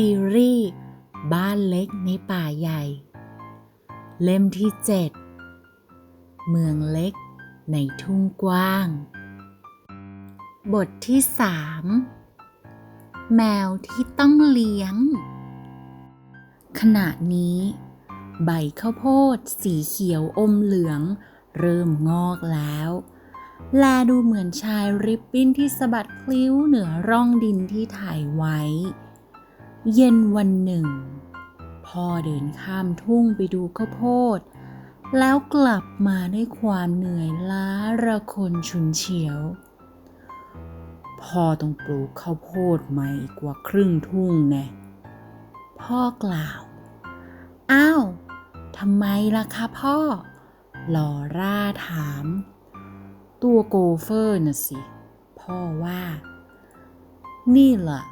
ซีรีส์ บ้านเล็กในป่าใหญ่ เล่มที่ 7 เมืองเล็กในทุ่งกว้าง บทที่ 3 แมวที่ต้องเลี้ยง ขณะนี้ ใบข้าวโพดสีเขียวอมเหลือง เริ่มงอกแล้วแลดูเหมือนชายริบบิ้นที่สะบัดพลิ้วเหนือร่องดินที่ถ่ายไว้ เย็นวันหนึ่ง พ่อเดินข้ามทุ่งไปดูข้าวโพด แล้วกลับมาด้วยความเหนื่อยล้าระคนชุนเฉียว พ่อต้องปลูกข้าวโพดใหม่กว่าครึ่งทุ่งแน่พ่อกล่าว อ้าวทำไมล่ะคะพ่อ ลอร่าถาม ตัวโกเฟอร์น่ะสิ พ่อว่า นี่แหละ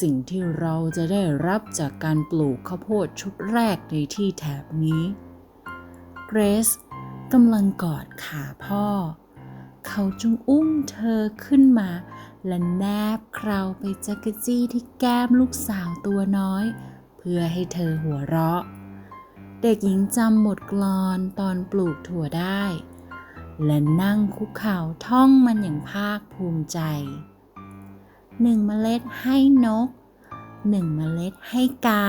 สิ่งที่เราจะได้รับจากการปลูกข้าวโพดชุดแรกในที่แถบนี้ เกรซกำลังกอดขาพ่อ เขาจึงอุ้มเธอขึ้นมา และแนบเคราไปจักรจี้ที่แก้มลูกสาวตัวน้อย เพื่อให้เธอหัวเราะ เด็กหญิงจำบทกลอนตอนปลูกถั่วได้ และนั่งคุกเข่าท่องมันอย่างภาคภูมิใจ หนึ่งเมล็ดให้นกหนึ่งเมล็ดให้กา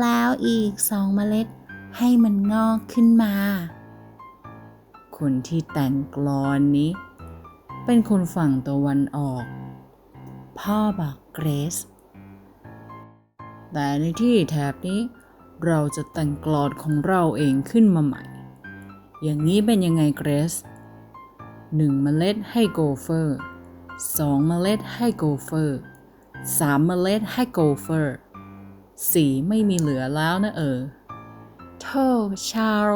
แล้วอีกสองเมล็ดให้มันงอกขึ้นมา คนที่แต่งกลอนนี้ เป็นคนฝั่งตะวันออก พ่อบอกเกรซแต่ในที่แถบนี้เราจะแต่งกลอนของเราเองขึ้นมาใหม่ อย่างนี้เป็นยังไงเกรซหนึ่งเมล็ดให้โกเฟอร์ สองเมล็ดให้โกเฟอร์สามเมล็ดให้โกเฟอร์สี่ไม่มีเหลือแล้วนะเออโธ่ชาร์ล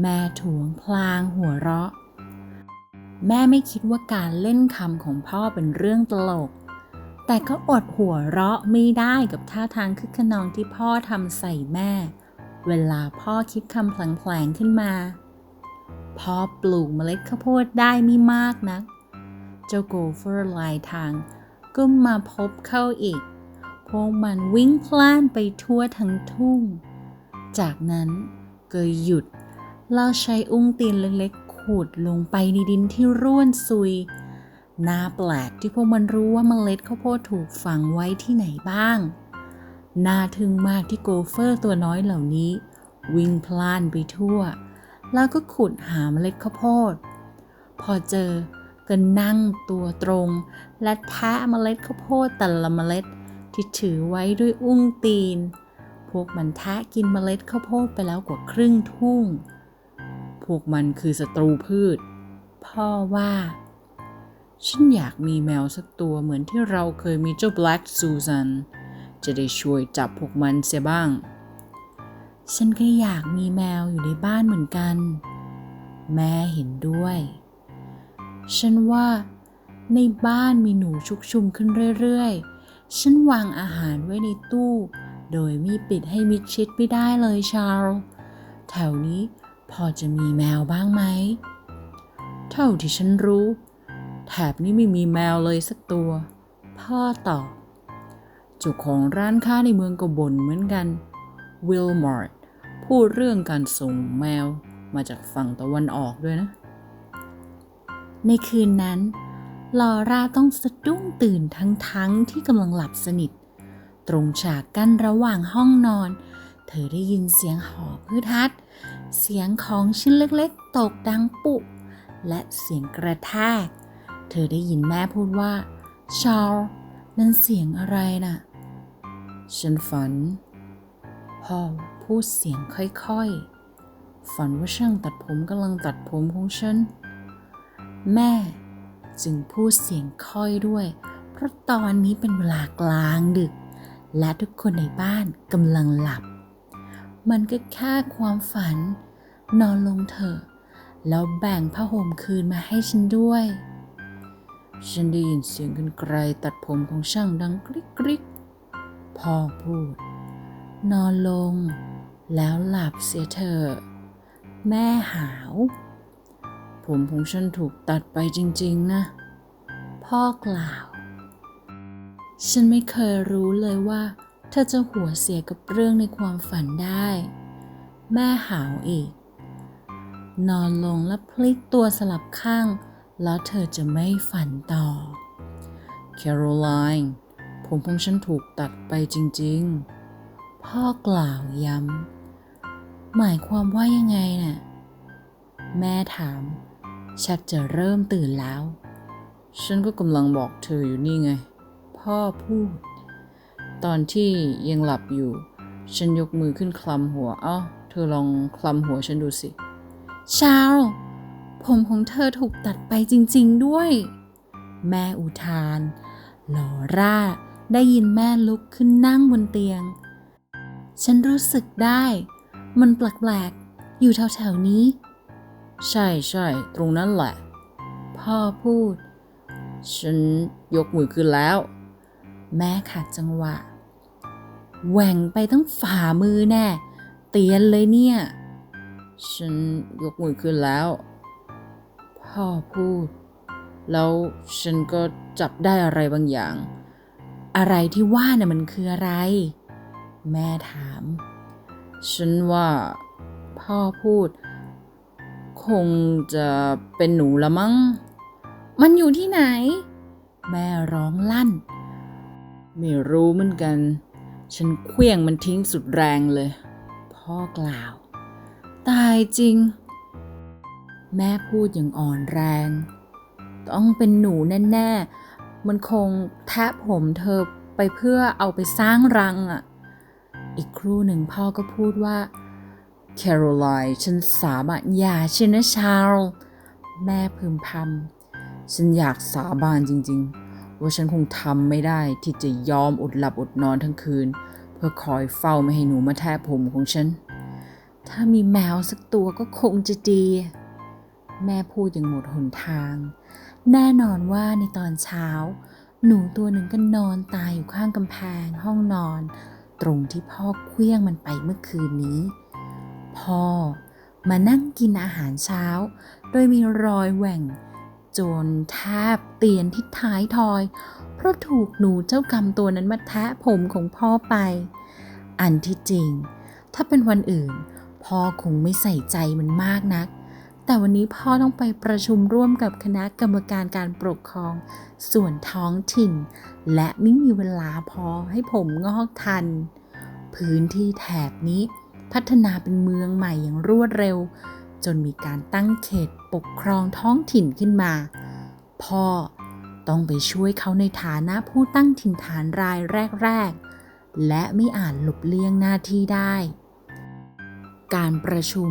แม่ถวงพลางหัวเราะ แม่ไม่คิดว่าการเล่นคำของพ่อเป็นเรื่องตลก แต่ก็อดหัวเราะไม่ได้กับท่าทางคึกขนองที่พ่อทำใส่แม่ เวลาพ่อคิดคำแผลงๆขึ้นมา พ่อปลูกเมล็ดข้าวโพดได้ไม่มากนัก เจ้าโกเฟอร์ลายทาง ก็มาพบเข้าอีก พวกมันวิ่งพล่านไปทั่วทั้งทุ่ง จากนั้นก็หยุดเราใช้อุ้งตีนเล็กๆขูดลงไปในดินที่ร่วนซุยน่าแปลกที่พวกมันรู้ว่าเมล็ดข้าวโพดถูกฝังไว้ที่ไหนบ้าง น่าทึ่งมากที่โกเฟอร์ตัวน้อยเหล่านี้ วิ่งพล่านไปทั่ว แล้วก็ขุดหาเมล็ดข้าวโพด พอเจอ ก็นั่งตัวตรง และแทะเมล็ดข้าวโพดแต่ละเมล็ด ที่ถือไว้ด้วยอุ้งตีน พวกมันแทะกินเมล็ดข้าวโพดไปแล้วกว่าครึ่งทุ่ง พวกมันคือศัตรูพืช พ่อว่า ฉันอยากมีแมวสักตัวเหมือนที่เราเคยมีเจ้า Black Susan จะได้ช่วยจับพวกมันเสียบ้าง ฉันก็อยากมีแมวอยู่ในบ้านเหมือนกัน แม่เห็นด้วย ฉันว่า ในบ้านมีหนูชุกชุมขึ้นเรื่อยๆ ฉันวางอาหารไว้ในตู้ โดยไม่ปิดให้มิดชิดไม่ได้เลยชาร์ลแถวนี้พอจะมีแมวบ้างไหม เท่าที่ฉันรู้ แถบนี้ไม่มีแมวเลยสักตัว พ่อตอบจ้าของร้านค้าในเมืองก็บ่นเหมือนกัน วิลมอร์ตพูดเรื่องการส่งแมวมาจากฝั่งตะวันออกด้วยนะ ในคืนนั้น ลอร่าต้องสะดุ้งตื่นทั้งๆทที่กำลังหลับสนิท ตรงฉากกั้นระหว่างห้องนอน เธอได้ยินเสียงหอพืดฮัด เสียงของชิ้นเล็กๆ ตกดังปุ และเสียงกระแทก เธอได้ยินแม่พูดว่า ชาร์ลนั่นเสียงอะไรน่ะ ฉันฝัน พ่อพูดเสียงค่อยๆ ฝันว่าช่างตัดผมกำลังตัดผมของฉัน แม่จึงพูดเสียงค่อยด้วย เพราะตอนนี้เป็นเวลากลางดึก และทุกคนในบ้านกำลังหลับ มันก็แค่ความฝัน นอนลงเถอะ แล้วแบ่งผ้าห่มคืนมาให้ฉันด้วย ฉันได้ยินเสียงกันไกลตัดผมของช่างดังกริกกริกพ่อพูด นอนลง แล้วหลับเสียเถอะ แม่หาว ผมของฉันถูกตัดไปจริงๆนะ พ่อกล่าว ฉันไม่เคยรู้เลยว่าเธอจะหัวเสียกับเรื่องในความฝันได้ แม่หาวอีก นอนลงและพลิกตัวสลับข้าง แล้วเธอจะไม่ฝันต่อ แคโรไลน์ผมของฉันถูกตัดไปจริงๆ พ่อกล่าวย้ำหมายความว่ายังไงน่ะ แม่ถาม ชักจะเริ่มตื่นแล้ว ฉันก็กำลังบอกเธออยู่นี่ไง พ่อพูด ตอนที่ยังหลับอยู่ ฉันยกมือขึ้นคลำหัว เอ้า เธอลองคลำหัวฉันดูสิ ชาลผมของเธอถูกตัดไปจริง ๆด้วย แม่อุทานลอร่า ได้ยินแม่ลุกขึ้นนั่งบนเตียง ฉันรู้สึกได้ มันแปลกๆ อยู่แถวๆนี้ ใช่ใช่ตรงนั้นแหละ พ่อพูด ฉันยกมือขึ้นแล้ว แม่ขัดจังหวะ แหว่งไปตั้งฝ่ามือแน่ เตียนเลยเนี่ย ฉันยกมือขึ้นแล้ว พ่อพูด แล้วฉันก็จับได้อะไรบางอย่าง อะไรที่ว่าน่ะมันคืออะไร แม่ถาม ฉันว่า พ่อพูด คงจะเป็นหนูละมั้ง มันอยู่ที่ไหน แม่ร้องลั่น ไม่รู้เหมือนกัน ฉันเคลี้ยงมันทิ้งสุดแรงเลย พ่อกล่าว ตายจริง แม่พูดอย่างอ่อนแรง ต้องเป็นหนูแน่ๆ มันคงแทะผมเธอไปเพื่อเอาไปสร้างรังอะ่ะ อีกครู่หนึ่งพ่อก็พูดว่า แคโรไลน์ฉันสาบานอย่าเชนนะชาร์ลแม่พึมพำฉันอยากสาบานจริง ๆ ว่าฉันคงทำไม่ได้ที่จะยอมอดหลับอดนอนทั้งคืน เพื่อคอยเฝ้าไม่ให้หนูมาแทะผมของฉัน ถ้ามีแมวสักตัวก็คงจะดี แม่พูดอย่างหมดหนทาง แน่นอนว่าในตอนเช้า หนูตัวหนึ่งก็นอนตายอยู่ข้างกำแพงห้องนอน ตรงที่พ่อเคลี้ยงมันไปเมื่อคืนนี้ พ่อ มานั่งกินอาหารเช้า โดยมีรอยแหว่ง จนแทบเตียนที่ท้ายทอย เพราะถูกหนูเจ้ากรรมตัวนั้นมาแทะผมของพ่อไป อันที่จริง ถ้าเป็นวันอื่น พ่อคงไม่ใส่ใจมันมากนัก แต่วันนี้พ่อต้องไปประชุมร่วมกับคณะกรรมการการปกครอง ส่วนท้องถิ่น และไม่มีเวลาพอให้ผมงอกทัน พื้นที่แถบนี้ พัฒนาเป็นเมืองใหม่อย่างรวดเร็ว จนมีการตั้งเขตปกครองท้องถิ่นขึ้นมา พ่อต้องไปช่วยเขาในฐานะผู้ตั้งถิ่นฐานรายแรก ๆ และไม่อาจหลบเลี่ยงหน้าที่ได้ การประชุม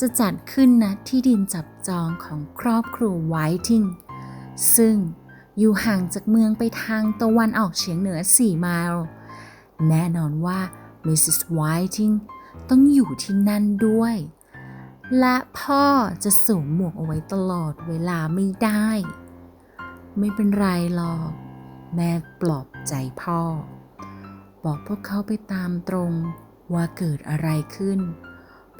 จะจัดขึ้นณที่ดินจับจองของครอบครัวไวทิงซึ่งอยู่ห่างจากเมืองไปทางตะวันออกเฉียงเหนือ 4 ไมล์ แน่นอนว่ามิสซิสไวทิง ต้องอยู่ที่นั่นด้วย และพ่อจะสวมหมวกเอาไว้ตลอดเวลาไม่ได้ ไม่เป็นไรหรอก แม่ปลอบใจพ่อ บอกพวกเขาไปตามตรงว่าเกิดอะไรขึ้น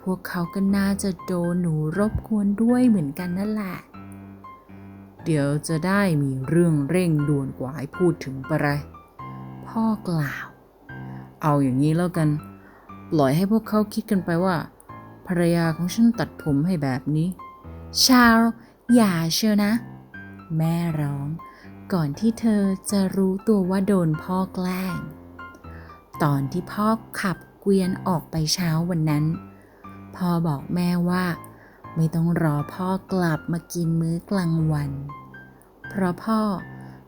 พวกเขาก็น่าจะโดนหนูรบกวนด้วยเหมือนกันนั่นแหละเดี๋ยวจะได้มีเรื่องเร่งด่วนกว่าให้พูดถึงปะไรพ่อกล่าว เอาอย่างนี้แล้วกัน ปล่อยให้พวกเขาคิดกันไปว่า ภรรยาของฉันตัดผมให้แบบนี้ ชาร์ลอย่าเชียวนะ แม่ร้อง ก่อนที่เธอจะรู้ตัวว่าโดนพ่อแกล้ง ตอนที่พ่อขับเกวียนออกไปเช้าวันนั้น พ่อบอกแม่ว่า ไม่ต้องรอพ่อกลับมากินมื้อกลางวัน เพราะพ่อ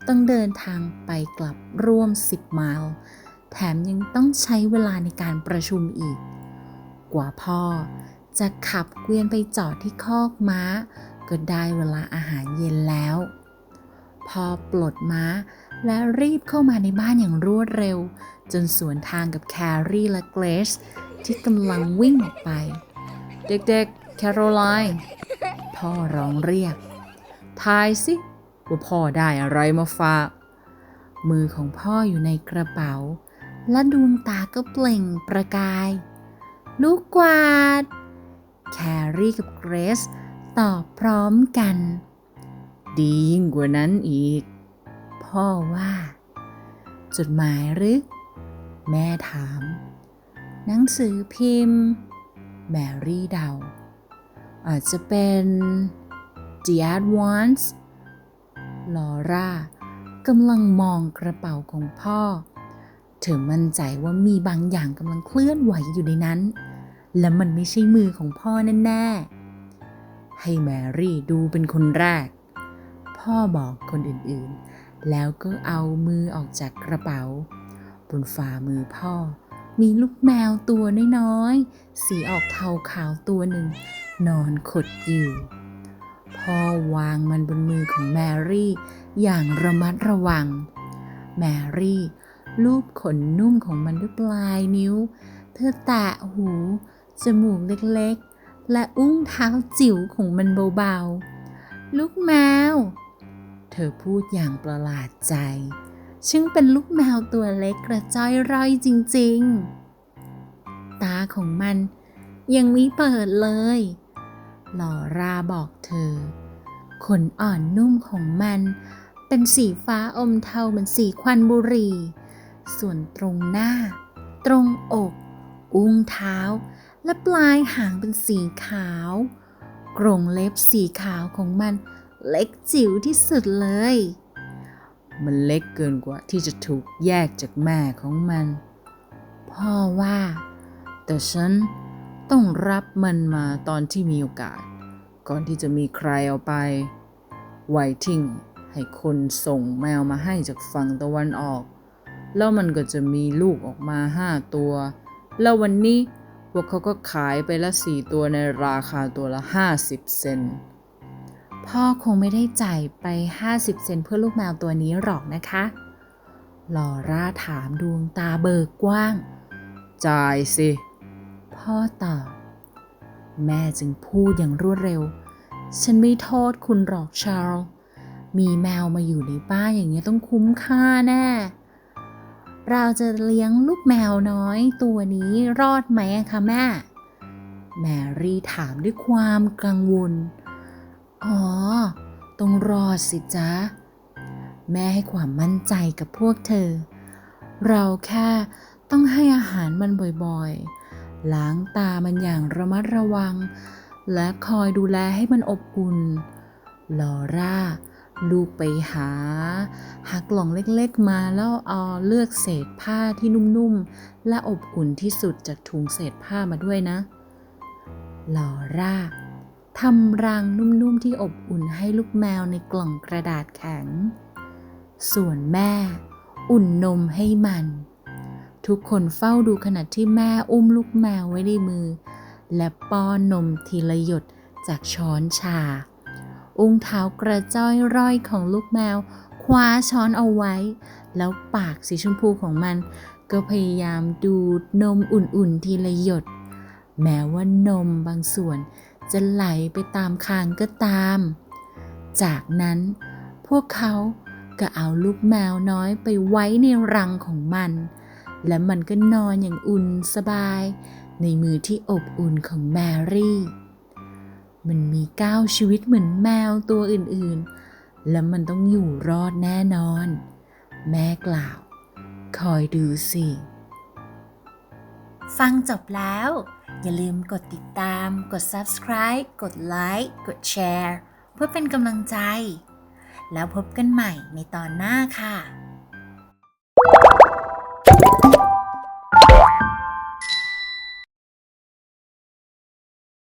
ต้องเดินทางไปกลับร่วม10ไมล์ แถมยังต้องใช้เวลาในการประชุมอีก กว่าพ่อจะขับเกวียนไปจอดที่คอกม้า ก็ได้เวลาอาหารเย็นแล้ว พอปลดม้าและรีบเข้ามาในบ้านอย่างรวดเร็ว จนสวนทางกับแครี่และเกรซที่กำลังวิ่งออกไป เด็กๆ แคโรไลน์พ่อร้องเรียก ทายสิว่าพ่อได้อะไรมาฝาก มือของพ่ออยู่ในกระเป๋า และดวงตาก็เปล่งประกาย ลูกกวาด แครี่กับเกรซตอบพร้อมกัน ดียิ่งกว่านั้นอีก พ่อว่า จดหมายหรือ แม่ถาม หนังสือพิมพ์ แมรี่เดา อาจจะเป็น The Advance ลอร่ากำลังมองกระเป๋าของพ่อ เธอมั่นใจว่ามีบางอย่างกำลังเคลื่อนไหวอยู่ในนั้น และมันไม่ใช่มือของพ่อแน่ๆ ให้แมรี่ดูเป็นคนแรก พ่อบอกคนอื่นๆ แล้วก็เอามือออกจากกระเป๋า บนฝ่ามือพ่อ มีลูกแมวตัวน้อยๆ สีออกเทาขาวตัวหนึ่ง นอนขดอยู่ พ่อวางมันบนมือของแมรี่ อย่างระมัดระวัง แมรี่ ลูบขนนุ่มของมันด้วยปลายนิ้ว เธอแตะหู จมูกเล็กๆ และอุ้งเท้าจิ๋วของมันเบาๆ ลูกแมว เธอพูดอย่างประหลาดใจ ซึ่งเป็นลูกแมวตัวเล็กกระจ้อยร่อยจริงๆ ตาของมันยังไม่เปิดเลย หลอราบอกเธอ ขนอ่อนนุ่มของมัน เป็นสีฟ้าอมเทาเหมือนสีควันบุหรี่ ส่วนตรงหน้า ตรงอก อุ้งเท้า และปลายหางเป็นสีขาว กรงเล็บสีขาวของมันเล็กจิ๋วที่สุดเลย มันเล็กเกินกว่าที่จะถูกแยกจากแม่ของมัน พ่อว่า แต่ฉันต้องรับมันมาตอนที่มีโอกาส ก่อนที่จะมีใครเอาไป ไวทิ้งให้คนส่งแมวมาให้จากฝั่งตะวันออก แล้วมันก็จะมีลูกออกมาห้าตัว แล้ววันนี้พวกเขาก็ขายไปละสี่ตัวในราคาตัวละห้าสิบเซนพ่อคงไม่ได้จ่ายไป 50 เซนเพื่อลูกแมวตัวนี้หรอกนะคะลอร่าถามดวงตาเบิกกว้าง จ่ายสิ พ่อตอบ แม่จึงพูดอย่างรวดเร็ว ฉันไม่โทษคุณหรอกชาร์ลมีแมวมาอยู่ในบ้านอย่างนี้ต้องคุ้มค่าแน่ เราจะเลี้ยงลูกแมวน้อยตัวนี้รอดไหมคะแม่ แมรี่ถามด้วยความกังวล อ๋อ ต้องรอดสิจ๊ะ แม่ให้ความมั่นใจกับพวกเธอ เราแค่ต้องให้อาหารมันบ่อยๆ ล้างตามันอย่างระมัดระวัง และคอยดูแลให้มันอบอุ่น ลอร่า ลูกไปหาหากล่องเล็กๆมาแล้วเอาเลือกเศษผ้าที่นุ่มๆ และอบอุ่นที่สุดจากถุงเศษผ้ามาด้วยนะ ลอร่าทำรังนุ่มๆที่อบอุ่นให้ลูกแมวในกล่องกระดาษแข็ง ส่วนแม่ อุ่นนมให้มัน ทุกคนเฝ้าดูขณะที่แม่อุ้มลูกแมวไว้ในมือ และป้อนนมทีละหยดจากช้อนชา อุ้งเท้ากระจ้อยร่อยของลูกแมว คว้าช้อนเอาไว้ แล้วปากสีชมพูของมัน ก็พยายามดูดนมอุ่นๆทีละหยด แม้ว่านมบางส่วนจะไหลไปตามคางก็ตาม จากนั้นพวกเขาก็เอาลูกแมวน้อยไปไว้ในรังของมัน และมันก็นอนอย่างอุ่นสบาย ในมือที่อบอุ่นของแมรี่ มันมีก้าวชีวิตเหมือนแมวตัวอื่นๆ และมันต้องอยู่รอดแน่นอน แม่กล่าว คอยดูสิ ฟังจบแล้ว อย่าลืมกดติดตาม กด subscribe กดไลค์กดแชร์เพื่อเป็นกำลังใจ แล้วพบกันใหม่ในตอนหน้าค่ะ